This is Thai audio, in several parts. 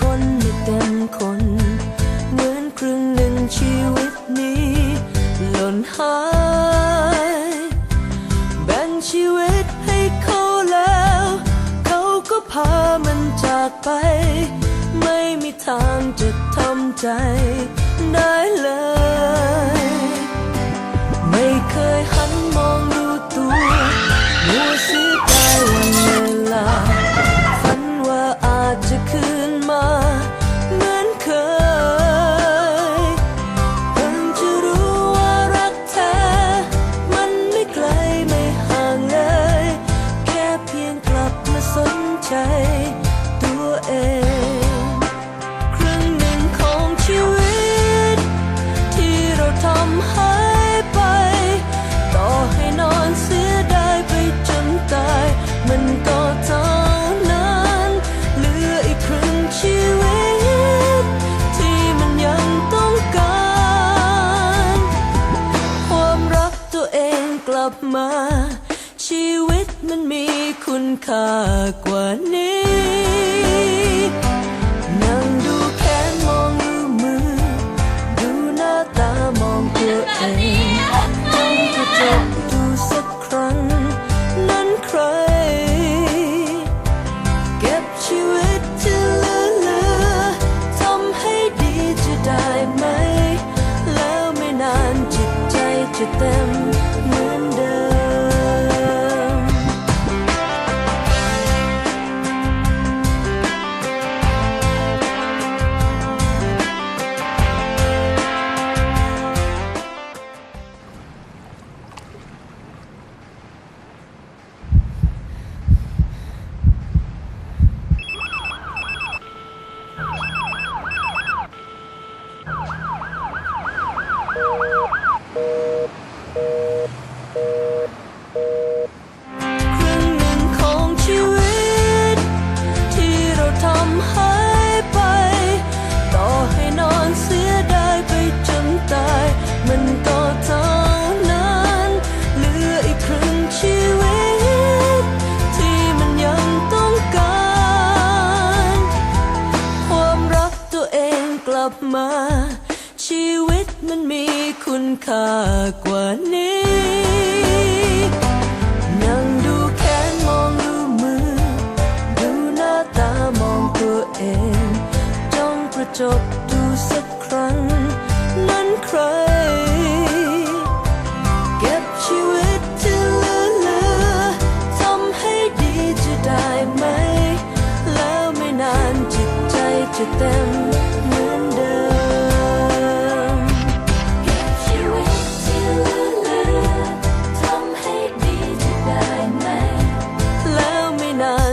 คนไม่เต็มคน เหมือนครึ่งหนึ่งชีวิตนี้ หล่นหาย แบ่ชีวิตให้เขาแล้ว เขาก็พามันจากไป ไม่มีทางจะทำใจได้เลย เองครึ่งหนึ่งของชีวิต ที่เราทำหายไป ต่อให้นอนเสียดายไปจนตาย มันก็เท่านั้นเหลืออีกครึ่งชีวิต ที่มันยังต้องการ ความรักตัวเองกลับมา ชีวิตมันมีคุณค่ากว่านี้ ตัวเองจ้องกระจกดูสักครั้ง นั้นใคร เก็บชีวิตที่เหลือเหลือทำให้ดีจะได้ไหม แล้วไม่นานจิตใจจะเต็มเมือ มา ชีวิตมันมีคุณค่ากว่านี้นั่งดูแขนมองดูมือ ดูหน้าตามองตัวเองจ้องกระจกดูสักครั้ง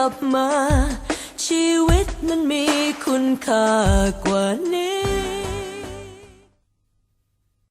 ลับมา ชีวิตมันมีคุณค่ากว่านี้